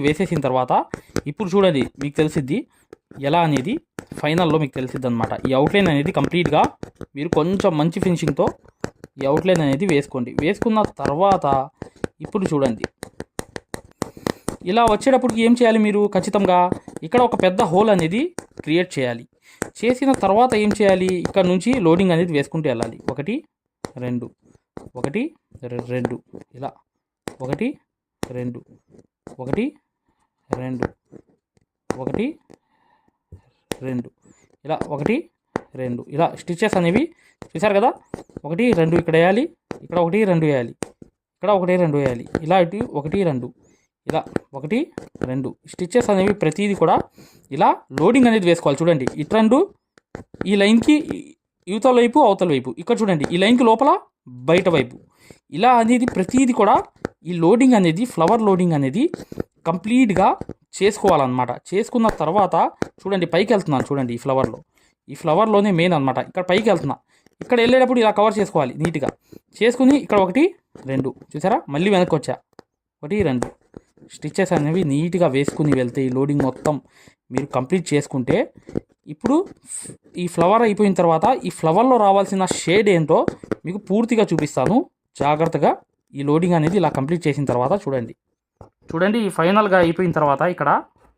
వేసేసిన తర్వాత ఇప్పుడు చూడండి మీకు తెలిసిద్ది ఎలా అనేది ఫైనల్లో మీకు తెలిసిద్ది అనమాట ఈ అవుట్లైన్ అనేది కంప్లీట్గా మీరు కొంచెం మంచి ఫినిషింగ్తో ఈ అవుట్లైన్ అనేది వేసుకోండి. వేసుకున్న తర్వాత ఇప్పుడు చూడండి. ఇలా వచ్చేటప్పటికి ఏం చేయాలి మీరు? ఖచ్చితంగా ఇక్కడ ఒక పెద్ద హోల్ అనేది క్రియేట్ చేయాలి. చేసిన తర్వాత ఏం చేయాలి? ఇక్కడ నుంచి లోడింగ్ అనేది వేసుకుంటూ వెళ్ళాలి. ఒకటి రెండు. ఒకటి రెండు. ఇలా. ఒకటి రెండు. ఒకటి రెండు. ఒకటి రెండు. ఇలా ఒకటి రెండు. ఇలా స్టిచెస్ అనేవి చూసారు కదా? ఒకటి రెండు ఇక్కడ వేయాలి. ఇక్కడ ఒకటి రెండు వేయాలి. ఇక్కడ ఒకటి రెండు వేయాలి. ఇలా ఇటు ఒకటి రెండు. ఇలా ఒకటి రెండు. స్టిచెస్ అనేవి ప్రతిదీ కూడా ఇలా లోడింగ్ అనేది వేసుకోవాలి. చూడండి. ఇటు రెండు ఈ లైన్కి యువతల వైపు అవతల వైపు. ఇక్కడ చూడండి. ఈ లైన్కి లోపల బయట వైపు. ఇలా అనేది ప్రతిదీ కూడా ఈ లోడింగ్ అనేది ఫ్లవర్ లోడింగ్ అనేది కంప్లీట్గా చేసుకోవాలన్నమాట. చేసుకున్న తర్వాత చూడండి పైకి వెళ్తున్నాను చూడండి ఈ ఫ్లవర్లో ఈ ఫ్లవర్లోనే మెయిన్ అనమాట ఇక్కడ పైకి వెళ్తున్నా ఇక్కడ వెళ్ళేటప్పుడు ఇలా కవర్ చేసుకోవాలి నీట్గా. చేసుకుని ఇక్కడ ఒకటి రెండు. చూసారా? మళ్ళీ వెనక్కి వచ్చా ఒకటి రెండు. స్టిచ్చెస్ అనేవి నీట్గా వేసుకుని వెళ్తే ఈ లోడింగ్ మొత్తం మీరు కంప్లీట్ చేసుకుంటే ఇప్పుడు ఈ ఫ్లవర్ అయిపోయిన తర్వాత ఈ ఫ్లవర్లో రావాల్సిన షేడ్ ఏంటో మీకు పూర్తిగా చూపిస్తాను. జాగ్రత్తగా ఈ లోడింగ్ అనేది ఇలా కంప్లీట్ చేసిన తర్వాత చూడండి. చూడండి ఈ ఫైనల్గా అయిపోయిన తర్వాత ఇక్కడ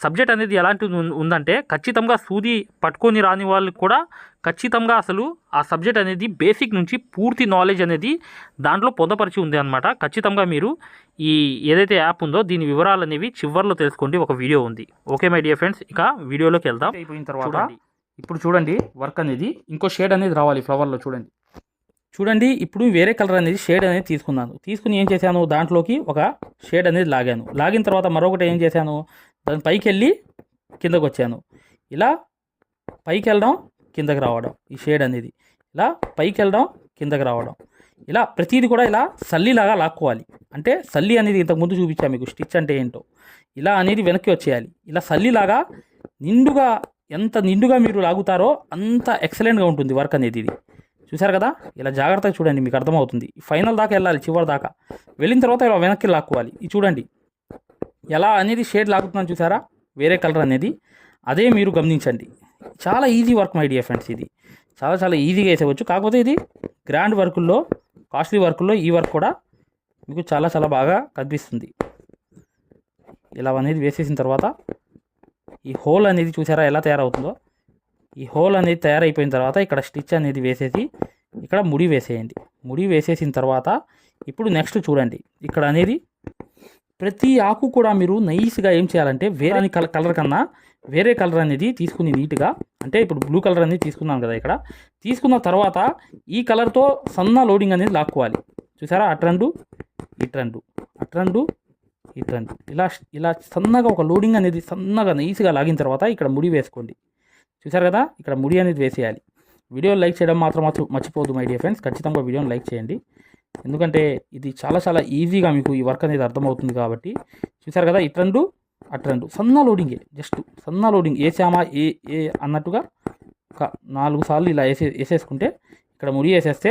సబ్జెక్ట్ అనేది ఎలాంటిది ఉం- ఉందంటే ఖచ్చితంగా సూది పట్టుకొని రాని వాళ్ళకి కూడా ఖచ్చితంగా అసలు ఆ సబ్జెక్ట్ అనేది బేసిక్ నుంచి పూర్తి నాలెడ్జ్ అనేది దాంట్లో పొందపరిచి ఉంది అనమాట ఖచ్చితంగా మీరు ఈ ఏదైతే యాప్ ఉందో దీని వివరాలు అనేవి చివర్లో తెలుసుకోండి. ఒక వీడియో ఉంది. ఓకే మై డియర్ ఫ్రెండ్స్ ఇక వీడియోలోకి వెళ్దాం. అయిపోయిన తర్వాత ఇప్పుడు చూడండి వర్క్ అనేది ఇంకో షేడ్ అనేది రావాలి ఫ్లవర్లో చూడండి. చూడండి ఇప్పుడు వేరే కలర్ అనేది షేడ్ అనేది తీసుకున్నాను. తీసుకుని ఏం చేశాను దాంట్లోకి ఒక షేడ్ అనేది లాగాను. లాగిన తర్వాత మరొకటి ఏం చేశాను దాని పైకి వెళ్ళి కిందకు వచ్చాను ఇలా పైకి వెళ్ళడం కిందకి రావడం ఈ షేడ్ అనేది. ఇలా పైకి వెళ్ళడం కిందకి రావడం. ఇలా ప్రతిదీ కూడా ఇలా సల్లిలాగా లాక్కోవాలి. అంటే సల్లి అనేది ఇంతకుముందు చూపించాను మీకు స్టిచ్ అంటే ఏంటో. ఇలా అనేది వెనక్కి వచ్చేయాలి. ఇలా సల్లిలాగా నిండుగా ఎంత నిండుగా మీరు లాగుతారో అంత ఎక్సలెంట్గా ఉంటుంది వర్క్ అనేది ఇది. చూసారు కదా? ఇలా జాగ్రత్తగా చూడండి మీకు అర్థమవుతుంది. ఫైనల్ దాకా వెళ్ళాలి చివరి దాకా. వెళ్ళిన తర్వాత ఇలా వెనక్కి లాక్కోవాలి. ఇది చూడండి. ఎలా అనేది షేడ్ లాగుతున్నాను చూసారా? వేరే కలర్ అనేది. అదే మీరు గమనించండి. చాలా easy work my dear friends ఇది. చాలా చాలా ఈజీగా వేసేవచ్చు కాకపోతే ఇది గ్రాండ్ వర్కుల్లో కాస్ట్లీ వర్కుల్లో ఈ వర్క్ కూడా మీకు చాలా చాలా బాగా కనిపిస్తుంది. ఇలా అనేది వేసేసిన తర్వాత ఈ హోల్ అనేది చూసారా ఎలా తయారవుతుందో? ఈ హోల్ అనేది తయారైపోయిన తర్వాత ఇక్కడ స్టిచ్ అనేది వేసేసి ఇక్కడ ముడి వేసేయండి. ముడి వేసేసిన తర్వాత ఇప్పుడు నెక్స్ట్ చూడండి. ఇక్కడ అనేది ప్రతి ఆకు కూడా మీరు నైస్గా ఏం చేయాలంటే వేరే కలర్ కలర్ కన్నా వేరే కలర్ అనేది తీసుకుని నీట్గా అంటే ఇప్పుడు బ్లూ కలర్ అనేది తీసుకున్నాను కదా ఇక్కడ తీసుకున్న తర్వాత ఈ కలర్తో సన్న లోడింగ్ అనేది లాక్కోవాలి. చూసారా? అట్రండు ఇట్రండు అట్రండు ఇట్రండు ఇలా ఇలా సన్నగా ఒక లోడింగ్ అనేది సన్నగా నైస్గా లాగిన తర్వాత ఇక్కడ ముడి వేసుకోండి. చూసారు కదా? ఇక్కడ ముడి అనేది వేసేయాలి. వీడియో లైక్ చేయడం మాత్రం మాత్రం మర్చిపోదు మై డియర్ ఫ్రెండ్స్. ఖచ్చితంగా వీడియోని లైక్ చేయండి. ఎందుకంటే ఇది చాలా చాలా ఈజీగా మీకు ఈ వర్క్ అనేది అర్థమవుతుంది కాబట్టి చూసారు కదా ఇట్రండు అట్రెండు సన్న లోడింగే జస్ట్ సన్న లోడింగ్. వేసామా ఏ ఏ అన్నట్టుగా ఒక నాలుగు సార్లు ఇలా వేసే వేసేసుకుంటే ఇక్కడ ముడి వేసేస్తే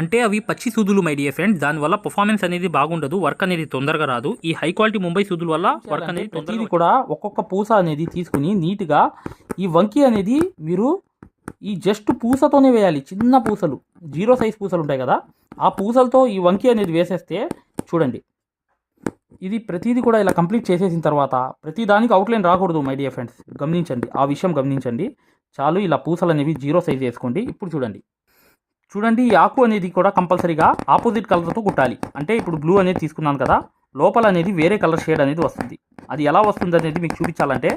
అంటే అవి పచ్చి సూదులు మై డియర్ ఫ్రెండ్స్ దానివల్ల పర్ఫార్మెన్స్ అనేది బాగుండదు వర్క్ అనేది తొందరగా రాదు. ఈ హై క్వాలిటీ ముంబై సూదుల వల్ల వర్క్ అనేది ప్రతిదీ కూడా ఒక్కొక్క పూస అనేది తీసుకుని నీట్గా ఈ వంకి అనేది మీరు ఈ జస్ట్ పూసతోనే వేయాలి చిన్న పూసలు. జీరో సైజ్ పూసలు ఉంటాయి కదా ఆ పూసలతో ఈ వంకి అనేది వేసేస్తే చూడండి. ఇది ప్రతిదీ కూడా ఇలా కంప్లీట్ చేసేసిన తర్వాత ప్రతి దానికి అవుట్లైన్ రాకూడదు మై డియర్ ఫ్రెండ్స్ గమనించండి ఆ విషయం గమనించండి. చాలు ఇలా పూసలు అనేవి జీరో సైజ్ వేసుకోండి. ఇప్పుడు చూడండి. చూడండి ఈ ఆకు అనేది కూడా కంపల్సరీగా ఆపోజిట్ కలర్తో కుట్టాలి. అంటే ఇప్పుడు బ్లూ అనేది తీసుకున్నాను కదా లోపల అనేది వేరే కలర్ షేడ్ అనేది వస్తుంది. అది ఎలా వస్తుంది అనేది మీకు చూపించాలంటే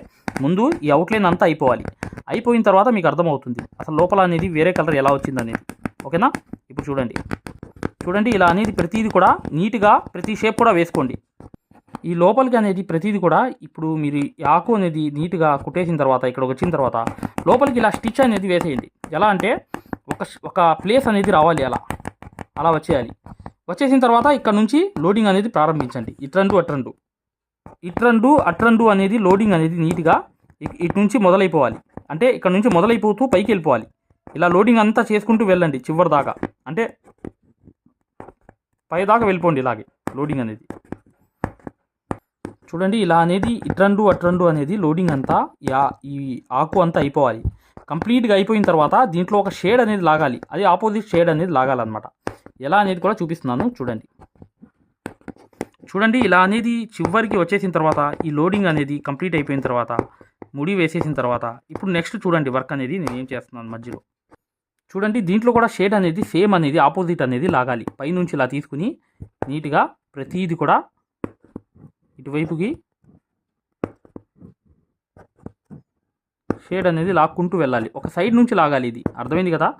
ముందు ఈ అవుట్లైన్ అంతా అయిపోవాలి. అయిపోయిన తర్వాత మీకు అర్థమవుతుంది అసలు లోపల అనేది వేరే కలర్ ఎలా వచ్చింది అనేది. ఓకేనా? ఇప్పుడు చూడండి. చూడండి ఇలా అనేది ప్రతిదీ కూడా నీట్గా ప్రతి షేప్ కూడా వేసుకోండి. ఈ లోపలికి అనేది ప్రతిదీ కూడా ఇప్పుడు మీరు ఈ ఆకు అనేది నీట్గా కుట్టేసిన తర్వాత ఇక్కడ వచ్చిన తర్వాత లోపలికి ఇలా స్టిచ్ అనేది వేసేయండి. ఎలా అంటే ఒక ఒక ప్లేస్ అనేది రావాలి అలా. అలా వచ్చేయాలి. వచ్చేసిన తర్వాత ఇక్కడ నుంచి లోడింగ్ అనేది ప్రారంభించండి. ఇట్రండు అట్రండు ఇట్రండు అట్రండు అనేది లోడింగ్ అనేది నీట్గా ఇటు నుంచి మొదలైపోవాలి. అంటే ఇక్కడ నుంచి మొదలైపోతూ పైకి వెళ్ళిపోవాలి. ఇలా లోడింగ్ అంతా చేసుకుంటూ వెళ్ళండి చివరి దాకా. అంటే పై దాకా వెళ్ళిపోండి ఇలాగే లోడింగ్ అనేది. చూడండి ఇలా అనేది ఇట్రండు అట్రండు అనేది లోడింగ్ అంతా యా ఈ ఆకు అంతా అయిపోవాలి. కంప్లీట్గా అయిపోయిన తర్వాత దీంట్లో ఒక షేడ్ అనేది లాగాలి. అది ఆపోజిట్ షేడ్ అనేది లాగాలన్నమాట. ఎలా అనేది కూడా చూపిస్తున్నాను. చూడండి. చూడండి ఇలా అనేది చివరికి వచ్చేసిన తర్వాత ఈ లోడింగ్ అనేది కంప్లీట్ అయిపోయిన తర్వాత ముడి వేసేసిన తర్వాత ఇప్పుడు నెక్స్ట్ చూడండి వర్క్ అనేది నేను ఏం చేస్తున్నాను మధ్యలో. చూడండి దీంట్లో కూడా షేడ్ అనేది సేమ్ అనేది ఆపోజిట్ అనేది లాగాలి. పైనుంచి ఇలా తీసుకుని నీట్గా ప్రతిదీ కూడా ఇటువైపుకి షేడ్ అనేది లాక్కుంటూ వెళ్ళాలి. ఒక సైడ్ నుంచి లాగాలి ఇది. అర్థమైంది కదా?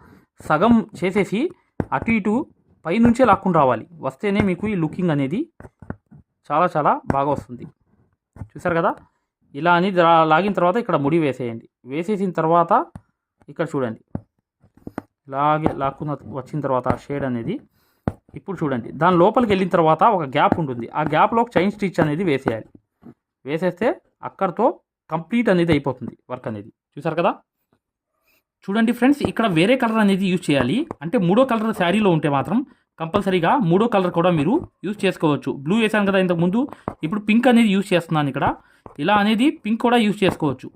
సగం చేసేసి అటు ఇటు పైనుంచే లాక్కుంటూ రావాలి. వస్తేనే మీకు ఈ లుకింగ్ అనేది చాలా చాలా బాగా వస్తుంది. చూసారు కదా? ఇలా అనేది లాగిన తర్వాత ఇక్కడ ముడి వేసేయండి. వేసేసిన తర్వాత ఇక్కడ చూడండి. ఇలాగే లాక్కున్న వచ్చిన తర్వాత షేడ్ అనేది ఇప్పుడు చూడండి. దాని లోపలికి వెళ్ళిన తర్వాత ఒక గ్యాప్ ఉంటుంది. ఆ గ్యాప్లో ఒక చైన్ స్టిచ్ అనేది వేసేయాలి. వేసేస్తే అక్కడితో కంప్లీట్ అనేది అయిపోతుంది వర్క్ అనేది. చూసారు కదా? చూడండి ఫ్రెండ్స్ ఇక్కడ వేరే కలర్ అనేది యూజ్ చేయాలి. అంటే మూడో కలర్ శారీలో ఉంటే మాత్రం కంపల్సరీగా మూడో కలర్ కూడా మీరు యూజ్ చేసుకోవచ్చు. బ్లూ వేసాను కదా ఇంతకుముందు ఇప్పుడు పింక్ అనేది యూజ్ చేస్తున్నాను ఇక్కడ. ఇలా అనేది పింక్ కూడా యూజ్ చేసుకోవచ్చు.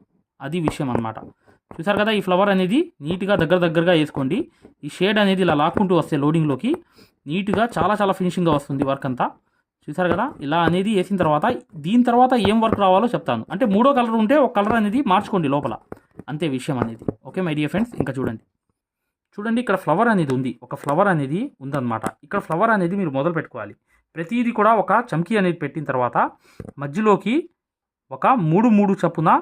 అది విషయం అన్నమాట. చూసారు కదా ఈ ఫ్లవర్ అనేది నీట్గా దగ్గర దగ్గరగా వేసుకోండి. ఈ షేడ్ అనేది ఇలా లాక్కుంటూ వస్తే లోడింగ్లోకి నీట్గా చాలా చాలా ఫినిషింగ్గా వస్తుంది వర్క్ అంతా. చూసారు కదా? ఇలా అనేది వేసిన తర్వాత దీని తర్వాత ఏం వర్క్ రావాలో చెప్తాను. అంటే మూడో కలర్ ఉంటే ఒక కలర్ అనేది మార్చుకోండి లోపల. అంతే విషయం అనేది. Okay my dear friends? ఇంకా చూడండి. చూడండి ఇక్కడ ఫ్లవర్ అనేది ఉంది. ఒక ఫ్లవర్ అనేది ఉందన్నమాట. ఇక్కడ ఫ్లవర్ అనేది మీరు మొదలు పెట్టుకోవాలి. ప్రతిదీ కూడా ఒక చమ్కీ అనేది పెట్టిన తర్వాత మధ్యలోకి ఒక మూడు మూడు చప్పున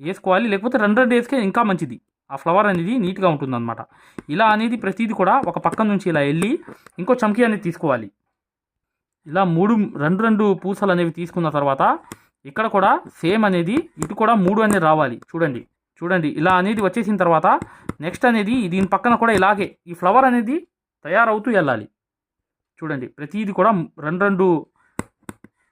వేసుకోవాలి. లేకపోతే రెండు రెండు వేసుకే ఇంకా మంచిది. ఆ ఫ్లవర్ అనేది నీట్గా ఉంటుందన్నమాట. ఇలా అనేది ప్రతిదీ కూడా ఒక పక్క నుంచి ఇలా వెళ్ళి ఇంకో చమ్కీ అనేది తీసుకోవాలి. ఇలా మూడు రెండు రెండు పూసలు అనేవి తీసుకున్న తర్వాత ఇక్కడ కూడా సేమ్ అనేది ఇటు కూడా మూడు అనేది రావాలి. చూడండి చూడండి. ఇలా అనేది వచ్చేసిన తర్వాత నెక్స్ట్ అనేది దీని పక్కన కూడా ఇలాగే ఈ ఫ్లవర్ అనేది తయారవుతూ వెళ్ళాలి. చూడండి ప్రతిదీ కూడా రెండు రెండు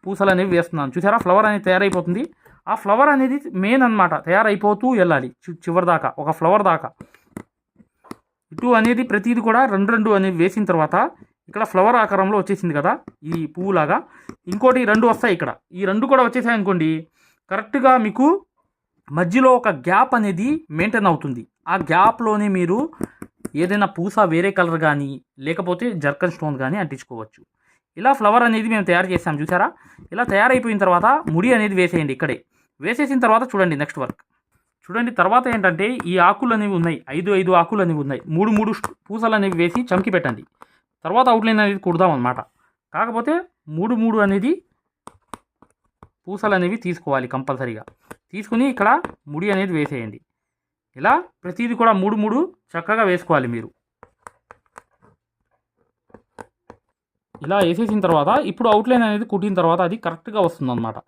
పూసలు అనేవి వేస్తున్నాను. చూసారా? ఫ్లవర్ అనేది తయారైపోతుంది. ఆ ఫ్లవర్ అనేది మెయిన్ అన్నమాట. తయారైపోతూ వెళ్ళాలి. చివరి దాకా ఒక ఫ్లవర్ దాకా. ఇటు అనేది ప్రతిదీ కూడా రెండు రెండు అనేవి వేసిన తర్వాత ఇక్కడ ఫ్లవర్ ఆకారంలో వచ్చేసింది కదా ఈ పువ్వులాగా. ఇంకోటి రెండు వస్తాయి ఇక్కడ. ఈ రెండు కూడా వచ్చేసాయి అనుకోండి. కరెక్ట్గా మీకు మధ్యలో ఒక గ్యాప్ అనేది మెయింటైన్ అవుతుంది. ఆ గ్యాప్లోనే మీరు ఏదైనా పూస వేరే కలర్ కానీ లేకపోతే జర్కన్ స్టోన్ కానీ అంటించుకోవచ్చు. ఇలా ఫ్లవర్ అనేది మేము తయారు చేసాం చూసారా? ఇలా తయారైపోయిన తర్వాత ముడి అనేది వేసేయండి ఇక్కడే. వేసేసిన తర్వాత చూడండి నెక్స్ట్ వర్క్ చూడండి తర్వాత ఏంటంటే ఈ ఆకులు అనేవి ఉన్నాయి. ఐదు ఐదు ఆకులు అనేవి ఉన్నాయి. మూడు మూడు పూసలు అనేవి వేసి చమ్కి పెట్టండి. తర్వాత అవుట్లైన్ అనేది కుడదాం అనమాట కాకపోతే మూడు మూడు అనేది పూసలు అనేవి తీసుకోవాలి కంపల్సరీగా. తీసుకుని ఇక్కడ ముడి అనేది వేసేయండి. ఇలా ప్రతిదీ కూడా మూడు మూడు చక్కగా వేసుకోవాలి మీరు. ఇలా వేసేసిన తర్వాత ఇప్పుడు అవుట్లైన్ అనేది కుట్టిన తర్వాత అది కరెక్ట్గా వస్తుంది అనమాట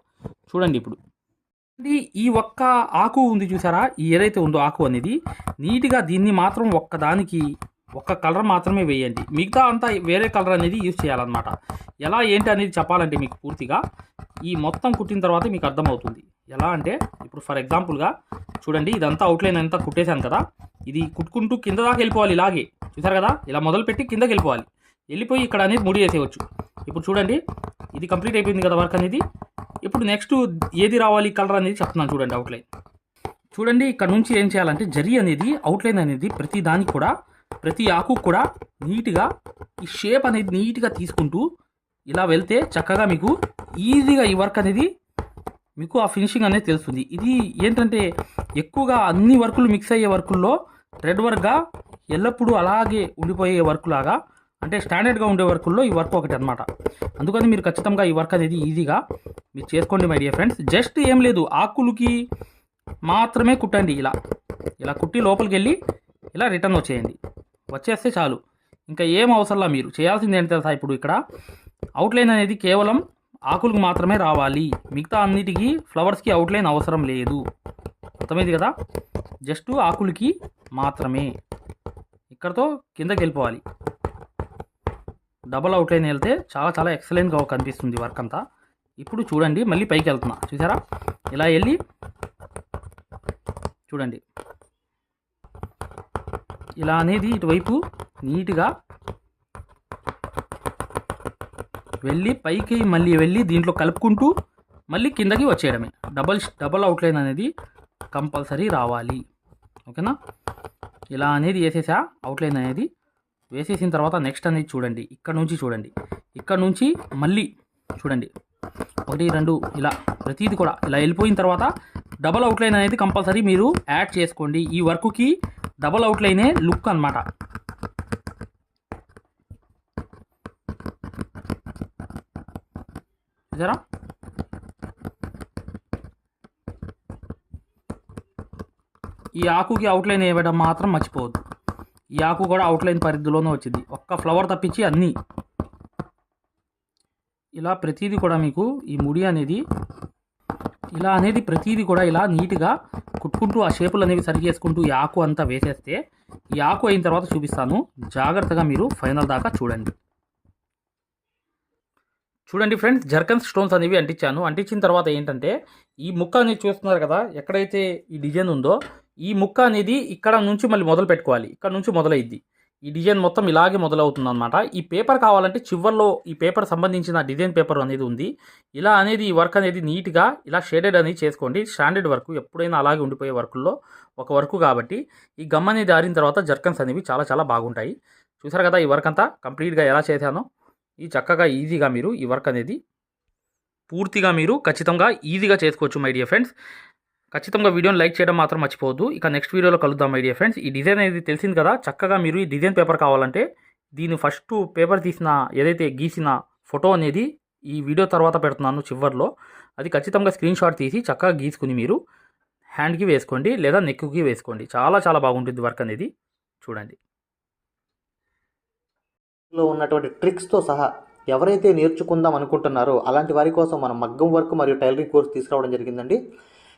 చూడండి ఇప్పుడు. ఇది ఈ ఒక్క ఆకు ఉంది చూసారా? ఏదైతే ఉందో ఆకు అనేది నీట్గా దీన్ని మాత్రం ఒక్కదానికి ఒక్క కలర్ మాత్రమే వేయండి. మిగతా అంతా వేరే కలర్ అనేది యూజ్ చేయాలన్నమాట. ఎలా ఏంటి అనేది చెప్పాలంటే మీకు పూర్తిగా ఈ మొత్తం కుట్టిన తర్వాత మీకు అర్థమవుతుంది. ఎలా అంటే ఇప్పుడు ఫర్ ఎగ్జాంపుల్గా చూడండి ఇదంతా అవుట్లైన్ అంతా కుట్టేశాను కదా. ఇది కుట్టుకుంటూ కింద దాకా వెళ్ళిపోవాలి ఇలాగే. చూసారు కదా? ఇలా మొదలుపెట్టి కిందకి వెళ్ళిపోవాలి. వెళ్ళిపోయి ఇక్కడ అనేది ముడి చేసేయవచ్చు ఇప్పుడు చూడండి ఇది కంప్లీట్ అయిపోయింది కదా వర్క్ అనేది. ఇప్పుడు నెక్స్ట్ ఏది రావాలి కలర్ అనేది చెప్తున్నాను చూడండి అవుట్లైన్ చూడండి ఇక్కడ నుంచి ఏం చేయాలంటే జరి అనేది అవుట్లైన్ అనేది ప్రతి దానికి కూడా ప్రతి ఆకు కూడా నీట్గా ఈ షేప్ అనేది నీట్గా తీసుకుంటూ ఇలా వెళ్తే చక్కగా మీకు ఈజీగా ఈ వర్క్ అనేది మీకు ఆ ఫినిషింగ్ అనేది తెలుస్తుంది. ఇది ఏంటంటే ఎక్కువగా అన్ని వర్కులు మిక్స్ అయ్యే వర్కుల్లో రెడ్ వర్క్గా ఎల్లప్పుడూ అలాగే ఉండిపోయే వర్క్ లాగా అంటే స్టాండర్డ్గా ఉండే వర్కుల్లో ఈ వర్క్ ఒకటి అనమాట అందుకని మీరు ఖచ్చితంగా ఈ వర్క్ అనేది ఈజీగా మీరు చేసుకోండి మై డియర్ ఫ్రెండ్స్ జస్ట్ ఏం లేదు ఆకులకి మాత్రమే కుట్టండి ఇలా. ఇలా కుట్టి లోపలికి వెళ్ళి ఇలా రిటర్న్ వచ్చేయండి. వచ్చేస్తే చాలు. ఇంకా ఏం అవసరంలా మీరు? చేయాల్సింది ఏంటి తెలుసా ఇప్పుడు ఇక్కడ? అవుట్లైన్ అనేది కేవలం ఆకులకు మాత్రమే రావాలి. మిగతా అన్నిటికీ ఫ్లవర్స్కి అవుట్లైన్ అవసరం లేదు. అర్థమైంది కదా? జస్ట్ ఆకులకి మాత్రమే. ఇక్కడతో కిందకి వెళ్ళిపోవాలి. డబల్ అవుట్లైన్ వెళ్తే చాలా చాలా ఎక్సలెంట్గా కనిపిస్తుంది వర్క్ అంతా. ఇప్పుడు చూడండి మళ్ళీ పైకి వెళ్తున్నా. చూసారా? ఇలా వెళ్ళి చూడండి. ఇలా అనేది ఇటువైపు నీట్గా వెళ్ళి పైకి మళ్ళీ వెళ్ళి దీంట్లో కలుపుకుంటూ మళ్ళీ కిందకి వచ్చేయడమే. డబల్ డబల్ అవుట్లైన్ అనేది కంపల్సరీ రావాలి. ఓకేనా? ఇలా అనేది వేసేసా అవుట్లైన్ అనేది వేసేసిన తర్వాత నెక్స్ట్ అనేది చూడండి. ఇక్కడ నుంచి చూడండి. ఇక్కడ నుంచి మళ్ళీ చూడండి. ఒకటి రెండు ఇలా ప్రతిదీ కూడా ఇలా వెళ్ళిపోయిన తర్వాత డబల్ అవుట్లైన్ అనేది కంపల్సరీ మీరు యాడ్ చేసుకోండి. ఈ వర్క్కి డబల్ అవుట్లైనే లుక్ అన్నమాట. చూసారా? ఈ ఆకుకి అవుట్లైన్ వేయడం మాత్రం మర్చిపోవద్దు. ఈ ఆకు కూడా అవుట్లైన్ పరిధిలోనే వచ్చింది. ఒక్క ఫ్లవర్ తప్పించి అన్నీ. ఇలా ప్రతిదీ కూడా మీకు ఈ ముడి అనేది ఇలా అనేది ప్రతిదీ కూడా ఇలా నీట్గా కుట్టుకుంటూ ఆ షేపులు అనేవి సరి చేసుకుంటూ ఈ ఆకు అంతా వేసేస్తే ఈ ఆకు అయిన తర్వాత చూపిస్తాను. జాగ్రత్తగా మీరు ఫైనల్ దాకా చూడండి. చూడండి ఫ్రెండ్స్ జర్కన్ స్టోన్స్ అనేవి అంటించాను. అంటించిన తర్వాత ఏంటంటే ఈ ముక్క అనేది చూస్తున్నారు కదా ఎక్కడైతే ఈ డిజైన్ ఉందో ఈ ముక్క అనేది ఇక్కడ నుంచి మళ్ళీ మొదలు పెట్టుకోవాలి ఇక్కడ నుంచి మొదలైద్ది. ఈ డిజైన్ మొత్తం ఇలాగే మొదలవుతుంది అనమాట ఈ పేపర్ కావాలంటే చివర్లో ఈ పేపర్ సంబంధించిన డిజైన్ పేపర్ అనేది ఉంది. ఇలా అనేది ఈ వర్క్ అనేది నీట్గా ఇలా షేడెడ్ అనేది చేసుకోండి. స్టాండర్డ్ వర్క్ ఎప్పుడైనా అలాగే ఉండిపోయే వర్కుల్లో ఒక వర్క్ కాబట్టి ఈ గమ్ అనేది ఆరిన తర్వాత జర్కన్స్ అనేవి చాలా చాలా బాగుంటాయి. చూసారు కదా ఈ వర్క్ అంతా? కంప్లీట్గా ఎలా చేశానో? ఈ చక్కగా ఈజీగా మీరు ఈ వర్క్ అనేది పూర్తిగా మీరు ఖచ్చితంగా ఈజీగా చేసుకోవచ్చు మై డియర్ ఫ్రెండ్స్. ఖచ్చితంగా వీడియోని లైక్ చేయడం మాత్రం మర్చిపోవద్దు. ఇక నెక్స్ట్ వీడియోలో కలుద్దాం ఐడియా ఫ్రెండ్స్ ఈ డిజైన్ అనేది తెలిసింది కదా? చక్కగా మీరు ఈ డిజైన్ పేపర్ కావాలంటే దీని ఫస్ట్ పేపర్ తీసిన ఏదైతే గీసిన ఫోటో అనేది ఈ వీడియో తర్వాత పెడుతున్నాను చివర్లో. అది ఖచ్చితంగా స్క్రీన్ షాట్ తీసి చక్కగా గీసుకుని మీరు హ్యాండ్కి వేసుకోండి లేదా నెక్కి వేసుకోండి. చాలా చాలా బాగుంటుంది వర్క్ అనేది. చూడండి. లో ఉన్నటువంటి ట్రిక్స్తో సహా ఎవరైతే నేర్చుకుందాం అనుకుంటున్నారో అలాంటి వారి కోసం మనం మగ్గం వర్క్ మరియు టైలరింగ్ కోర్స్ తీసుకురావడం జరిగిందండి.